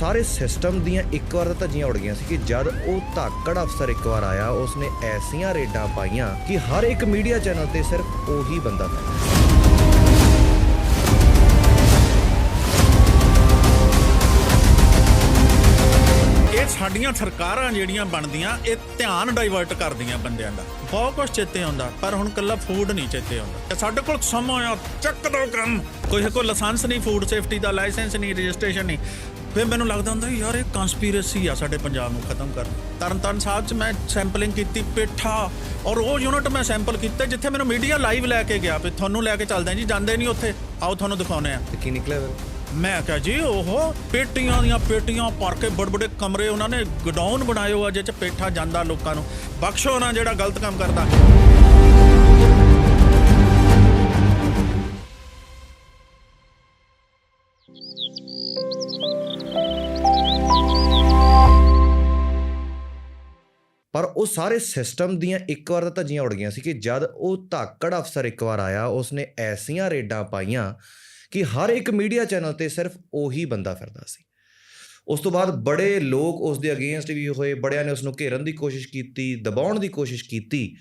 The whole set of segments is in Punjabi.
ਸਾਰੇ ਸਿਸਟਮ ਦੀਆਂ ਇੱਕ ਵਾਰ ਤਾਂ ਧੱਜੀਆਂ ਉੜ ਗਈਆਂ ਸੀ ਕਿ ਜਦ ਉਹ ਧਾਕੜ ਅਫਸਰ ਇੱਕ ਵਾਰ ਆਇਆ, ਉਸਨੇ ਐਸੀਆਂ ਰੇਡਾਂ ਪਾਈਆਂ ਕਿ ਹਰ ਇੱਕ ਮੀਡੀਆ ਚੈਨਲ ਤੇ ਸਿਰਫ ਉਹੀ ਬੰਦਾ था ਇਹ ਸਾਡੀਆਂ ਸਰਕਾਰਾਂ ਜਿਹੜੀਆਂ ਬਣਦੀਆਂ, ਇਹ ਧਿਆਨ ਡਾਈਵਰਟ ਕਰਦੀਆਂ ਬੰਦਿਆਂ ਦਾ। ਬਹੁਤ ਕੁਝ ਚੇਤੇ ਆਉਂਦਾ, ਪਰ ਹੁਣ ਕੱਲਾ ਫੂਡ ਨਹੀਂ ਚੇਤੇ ਆਉਂਦਾ। ਤੇ ਸਾਡੇ ਕੋਲ ਸਮਾਂ ਆ ਚੱਕ ਦੋ ਕੰਮ। ਕੋਈ ਕੋਲ ਲਾਇਸੈਂਸ ਨਹੀਂ ਫੂਡ ਸੇਫਟੀ ਦਾ ਲਾਇਸੈਂਸ ਨਹੀਂ ਰਜਿਸਟ੍ਰੇਸ਼ਨ ਨਹੀਂ। ਫਿਰ ਮੈਨੂੰ ਲੱਗਦਾ ਹੁੰਦਾ ਯਾਰ ਇਹ ਕਨਸਪੀਰੇਸੀ ਆ ਸਾਡੇ ਪੰਜਾਬ ਨੂੰ ਖਤਮ ਕਰਨ ਤਰਨ ਤਾਰਨ ਸਾਹਿਬ 'ਚ ਮੈਂ ਸੈਂਪਲਿੰਗ ਕੀਤੀ ਪੇਠਾ ਔਰ ਉਹ ਯੂਨਿਟ ਮੈਂ ਸੈਂਪਲ ਕੀਤੇ ਜਿੱਥੇ ਮੈਨੂੰ ਮੀਡੀਆ ਲਾਈਵ ਲੈ ਕੇ ਗਿਆ ਵੀ ਤੁਹਾਨੂੰ ਲੈ ਕੇ ਚੱਲਦੇ ਜੀ ਜਾਂਦੇ ਨਹੀਂ ਉੱਥੇ। ਆਓ ਤੁਹਾਨੂੰ ਦਿਖਾਉਂਦੇ ਆ ਕੀ ਨਿਕਲਿਆ ਫਿਰ? ਮੈਂ ਕਿਹਾ ਜੀ ਉਹ ਪੇਟੀਆਂ ਦੀਆਂ ਪੇਟੀਆਂ ਭਰ ਕੇ ਬੜੇ ਬੜੇ ਕਮਰੇ ਉਹਨਾਂ ਨੇ ਗਡਾਊਨ ਬਣਾਏ ਹੋਆ ਜਿਹ ਚ ਪੇਠਾ ਜਾਂਦਾ ਲੋਕਾਂ ਨੂੰ। ਬਖਸ਼ੋ ਨਾ ਜਿਹੜਾ ਗਲਤ ਕੰਮ ਕਰਦਾ। ਉਹ ਸਾਰੇ ਸਿਸਟਮ ਦੀਆਂ ਇੱਕ ਵਾਰ ਤਾਂ ਧੱਜੀਆਂ ਉੱਡ ਗਈਆਂ ਸੀ ਕਿ ਜਦ ਉਹ ਧਾਕੜ ਅਫਸਰ ਇੱਕ ਵਾਰ ਆਇਆ, ਉਸਨੇ ਐਸੀਆਂ ਰੇਡਾਂ ਪਾਈਆਂ ਕਿ ਹਰ ਇੱਕ ਮੀਡੀਆ ਚੈਨਲ ਤੇ ਸਿਰਫ ਉਹੀ ਬੰਦਾ ਫਿਰਦਾ ਸੀ। ਉਸ ਤੋਂ ਬਾਅਦ ਬੜੇ ਲੋਕ ਉਸ ਦੇ ਅਗੇਂਸਟ ਵੀ ਹੋਏ, ਬੜਿਆਂ ਨੇ ਉਸ ਨੂੰ ਘੇਰਨ ਦੀ ਕੋਸ਼ਿਸ਼ ਕੀਤੀ, ਦਬਾਉਣ ਦੀ ਕੋਸ਼ਿਸ਼ ਕੀਤੀ।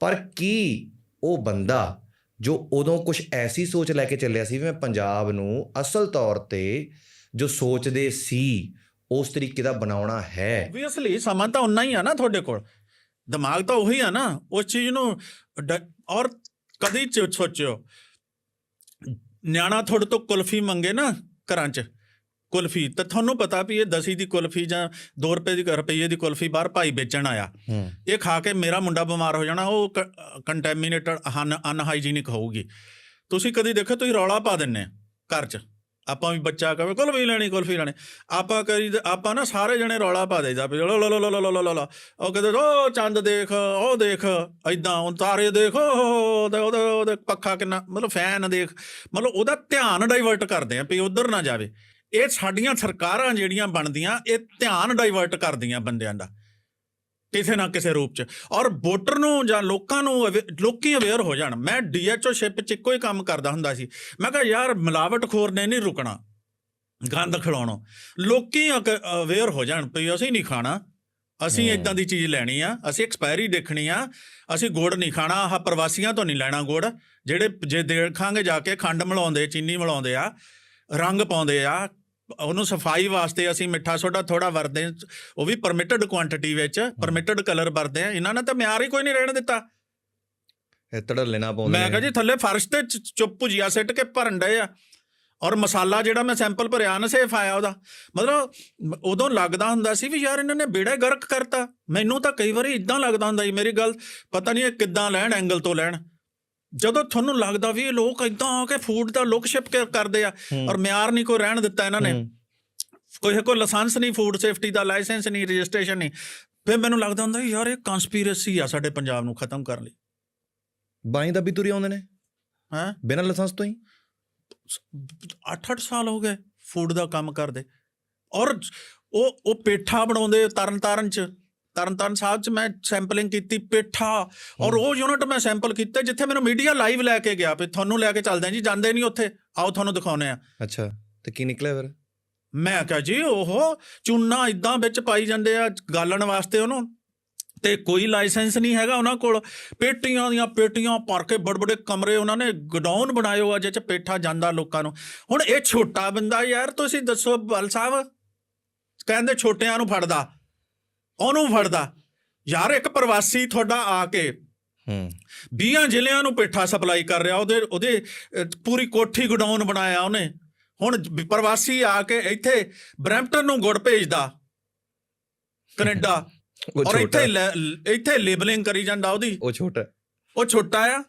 ਪਰ ਕੀ ਉਹ ਬੰਦਾ ਜੋ ਉਦੋਂ ਕੁਝ ਐਸੀ ਸੋਚ ਲੈ ਕੇ ਚੱਲਿਆ ਸੀ ਵੀ ਮੈਂ ਪੰਜਾਬ ਨੂੰ ਅਸਲ ਤੌਰ ਤੇ ਜੋ ਸੋਚਦੇ ਸੀ ਉਸ ਤਰੀਕੇ ਦਾ ਬਣਾਉਣਾ ਹੈ। ਆਬਵੀਅਸਲੀ ਸਮਾਂ ਤਾਂ ਉਨਾ ਹੀ ਆ ਨਾ ਤੁਹਾਡੇ ਕੋਲ। ਦਿਮਾਗ ਤਾਂ ਉਹੀ ਆ ਨਾ ਉਸ ਚੀਜ਼ ਨੂੰ ਡ- ਔਰ ਕਦੀ ਚ ਸੋਚਿਓ। ਨਿਆਣਾ ਤੁਹਾਡੇ ਤੋਂ ਕੁਲਫੀ ਮੰਗੇ ਨਾ ਘਰਾਂ 'ਚ ਕੁਲਫੀ ਤਾਂ ਤੁਹਾਨੂੰ ਪਤਾ ਵੀ ਇਹ 10 ਦੀ ਕੁਲਫੀ ਜਾਂ 2 ਰੁਪਏ ਦੀ ਰੁਪਏ ਦੀ ਕੁਲਫੀ ਬਾਹਰ ਭਾਈ ਵੇਚਣ ਆਇਆ। ਹੂੰ। ਇਹ ਖਾ ਕੇ ਮੇਰਾ ਮੁੰਡਾ ਬਿਮਾਰ ਹੋ ਜਾਣਾ ਉਹ ਕੰਟੈਮੀਨੇਟਡ ਅਨਹਾਈਜੀਨਿਕ ਹੋਊਗੀ। ਤੁਸੀਂ ਕਦੀ ਦੇਖੋ ਤੁਸੀਂ ਰੌਲਾ ਪਾ ਦਿੰਨੇ ਘਰ 'ਚ। ਆਪਾਂ ਵੀ ਬੱਚਾ ਕਹੇ ਕੁਲਫੀ ਲੈਣੀ ਕੁਲਫੀ ਲੈਣੀ। ਆਪਾਂ ਕਰੀ ਆਪਾਂ ਨਾ ਸਾਰੇ ਜਣੇ ਰੌਲਾ ਪਾ ਦੇਈਦਾ ਵੀ ਲੋ ਲੋ ਲੋ ਲੋ ਲੋ ਲੋ ਉਹ ਕਹਿੰਦੇ ਉਹ ਚੰਦ ਦੇਖ ਉਹ ਦੇਖ ਐਦਾਂ ਉਹ ਤਾਰੇ ਦੇਖੋ ਉਹਦਾ ਉਹਦਾ ਪੱਖਾ ਕਿੰਨਾ, ਮਤਲਬ ਫੈਨ ਦੇਖ। ਮਤਲਬ ਉਹਦਾ ਧਿਆਨ ਡਾਈਵਰਟ ਕਰਦੇ ਆ ਵੀ ਉਧਰ ਨਾ ਜਾਵੇ। ਇਹ ਸਾਡੀਆਂ ਸਰਕਾਰਾਂ ਜਿਹੜੀਆਂ ਬਣਦੀਆਂ, ਇਹ ਧਿਆਨ ਡਾਈਵਰਟ ਕਰਦੀਆਂ ਬੰਦਿਆਂ ਦਾ। ਕਿਸੇ ਨਾ ਕਿਸੇ ਰੂਪ ਚ। ਔਰ ਵੋਟਰ ਨੂੰ ਜਾਂ ਲੋਕਾਂ ਨੂੰ ਅਵੇ- ਲੋਕੀ ਅਵੇਅਰ ਹੋ ਜਾਣ। ਮੈਂ ਡੀਐਚਓ ਸ਼ਿਪ ਚ ਇੱਕੋ ਹੀ ਕੰਮ ਕਰਦਾ ਹੁੰਦਾ ਸੀ। ਮੈਂ ਕਿਹਾ ਯਾਰ ਮਿਲਾਵਟ ਖੋਰ ਨੇ ਨਹੀਂ ਰੁਕਣਾ। ਗੰਦ ਖਿਲਾਉਣੋਂ। ਲੋਕੀ ਅਵੇਅਰ ਹੋ ਜਾਣ ਵੀ ਅਸੀਂ ਨਹੀਂ ਖਾਣਾ। ਅਸੀਂ ਹਮ। ਇਦਾਂ ਦੀ ਚੀਜ਼ ਲੈਣੀ ਆ। ਅਸੀਂ ਐਕਸਪਾਇਰੀ ਦੇਖਣੀ ਆ। ਅਸੀਂ ਗੁੜ ਨਹੀਂ ਖਾਣਾ। ਆਹ ਪ੍ਰਵਾਸੀਆਂ ਤੋਂ ਨਹੀਂ ਲੈਣਾ ਗੁੜ। ਜਿਹੜੇ ਜੇ ਦੇਖਾਂਗੇ ਜਾ ਕੇ ਖੰਡ ਮਿਲਾਉਂਦੇ ਚੀਨੀ ਮਿਲਾਉਂਦੇ ਆ ਰੰਗ ਪਾਉਂਦੇ ਆ ਉਹਨੂੰ ਸਫ਼ਾਈ ਵਾਸਤੇ ਅਸੀਂ ਮਿੱਠਾ ਸੋਡਾ ਥੋੜਾ ਵਰਦੇ। ਉਹ ਵੀ ਪਰਮਿਟਡ ਕੁਆਂਟੀਟੀ ਵਿੱਚ ਪਰਮਿਟਡ ਕਲਰ ਵਰਦੇ ਆ ਇਹਨਾਂ ਨੇ ਤਾਂ ਮਿਆਰ ਹੀ ਕੋਈ ਨਹੀਂ ਰਹਿਣ ਦਿੱਤਾ। ਇਹ ਤੜਲੇ ਨਾ ਪਾਉਂਦੇ ਮੈਂ ਕਿਹਾ ਜੀ ਥੱਲੇ ਫਰਸ਼ ਤੇ ਚੁੱਪ ਭੁਜੀਆ ਸਿੱਟ ਕੇ ਭਰਨ ਡਏ ਆ। ਔਰ ਮਸਾਲਾ ਜਿਹੜਾ ਮੈਂ ਸੈਂਪਲ ਭਰਿਆ ਅਨਸੇਫ ਆਇਆ ਉਹਦਾ। ਮਤਲਬ ਉਦੋਂ ਲੱਗਦਾ ਹੁੰਦਾ ਸੀ ਵੀ ਯਾਰ ਇਹਨਾਂ ਨੇ ਬੇੜਾ ਗਰਕ ਕਰਤਾ। ਮੈਨੂੰ ਤਾਂ ਕਈ ਵਾਰੀ ਇਦਾਂ ਲੱਗਦਾ ਹੁੰਦਾ ਸੀ ਮੇਰੀ ਗੱਲ। ਪਤਾ ਨਹੀਂ ਇਹ ਕਿੱਦਾਂ ਲੈਣ ਐਂਗਲ ਤੋਂ ਲੈਣ। ਜਦੋਂ ਤੁਹਾਨੂੰ ਲੱਗਦਾ ਵੀ ਇਹ ਲੋਕ ਇਦਾਂ ਆ ਕੇ ਫੂਡ ਦਾ ਲੁੱਕ ਸ਼ਿਪ ਕਰਦੇ ਆ। ਔਰ ਮਿਆਰ ਨਹੀਂ ਕੋਈ ਰਹਿਣ ਦਿੱਤਾ ਇਹਨਾਂ ਨੇ। ਕੋਈ ਕੋਈ ਲਾਇਸੈਂਸ ਨਹੀਂ ਫੂਡ ਸੇਫਟੀ ਦਾ ਲਾਇਸੈਂਸ ਨਹੀਂ ਰਜਿਸਟ੍ਰੇਸ਼ਨ ਨਹੀਂ ਫਿਰ ਮੈਨੂੰ ਲੱਗਦਾ ਹੁੰਦਾ ਯਾਰ ਇਹ ਕਨਸਪੀਰੇਸੀ ਆ ਸਾਡੇ ਪੰਜਾਬ ਨੂੰ ਖਤਮ ਕਰਨ ਲਈ। ਬਾਈ ਦਾ ਵੀ ਤੁਰੇ ਆਉਂਦੇ ਨੇ? ਹੈਂ? ਬਿਨਾਂ ਲਾਇਸੈਂਸ ਤੋਂ ਹੀ? 8-8 ਸਾਲ ਹੋ ਗਏ ਫੂਡ ਦਾ ਕੰਮ ਕਰਦੇ। ਔਰ ਉਹ ਉਹ ਪੇਠਾ ਬਣਾਉਂਦੇ ਤਰਨ ਤਾਰਨ ਚ। ਤਰਨ ਤਾਰਨ ਸਾਹਿਬ ਚ ਮੈਂ ਸੈਂਪਲਿੰਗ ਕੀਤੀ ਪੇਠਾ ਔਰ ਉਹ ਯੂਨਿਟ ਮੈਂ ਸੈਂਪਲ ਕੀਤੇ ਜਿੱਥੇ ਮੈਨੂੰ ਮੀਡੀਆ ਲਾਈਵ ਲੈ ਕੇ ਗਿਆ ਵੀ ਤੁਹਾਨੂੰ ਲੈ ਕੇ ਚੱਲਦੇ ਹਾਂ ਜੀ ਜਾਂਦੇ ਨਹੀਂ ਉੱਥੇ। ਆਓ ਤੁਹਾਨੂੰ ਦਿਖਾਉਂਦੇ ਆ ਅੱਛਾ ਤੇ ਕੀ ਨਿਕਲਿਆ ਫਿਰ? ਮੈਂ ਕਿਹਾ ਜੀ ਉਹ ਚੂਨਾ ਇਦਾਂ ਵਿੱਚ ਪਾਈ ਜਾਂਦੇ ਆ ਗਾਲਣ ਵਾਸਤੇ ਉਹਨੂੰ। ਤੇ ਕੋਈ ਲਾਇਸੈਂਸ ਨਹੀਂ ਹੈਗਾ ਉਹਨਾਂ ਕੋਲ। ਪੇਟੀਆਂ ਦੀਆਂ ਪੇਟੀਆਂ ਭਰ ਕੇ ਬੜੇ ਬੜੇ ਕਮਰੇ ਉਹਨਾਂ ਨੇ ਗਡਾਊਨ ਬਣਾਏ ਹੋਆ ਜਿਹ ਚ ਪੇਠਾ ਜਾਂਦਾ ਲੋਕਾਂ ਨੂੰ। ਹੁਣ ਇਹ ਛੋਟਾ ਬੰਦਾ ਯਾਰ ਤੁਸੀਂ ਦੱਸੋ ਬਲ ਸਾਹਿਬ। ਕਹਿੰਦੇ ਛੋਟਿਆਂ ਨੂੰ ਫੜਦਾ। ਉਹਨੂੰ ਫੜਦਾ। ਯਾਰ ਇੱਕ ਪ੍ਰਵਾਸੀ ਤੁਹਾਡਾ ਆ ਕੇ ਹੂੰ। 20 ਜ਼ਿਲ੍ਹਿਆਂ ਨੂੰ ਪੇਠਾ ਸਪਲਾਈ ਕਰ ਰਿਹਾ। ਉਹਦੇ ਉਹਦੇ ਪੂਰੀ ਕੋਠੀ ਗਡਾਊਨ ਬਣਾਇਆ ਉਹਨੇ। ਹੁਣ ਪ੍ਰਵਾਸੀ ਆ ਕੇ ਇੱਥੇ ਬਰੈਂਪਟਨ ਨੂੰ ਗੁੜ ਭੇਜਦਾ। ਕੈਨੇਡਾ। ਔਰ ਇੱਥੇ ਇੱਥੇ ਲੇਬਲਿੰਗ ਕਰੀ ਜਾਂਦਾ ਉਹਦੀ। ਉਹ ਛੋਟਾ। ਉਹ ਛੋਟਾ ਆ।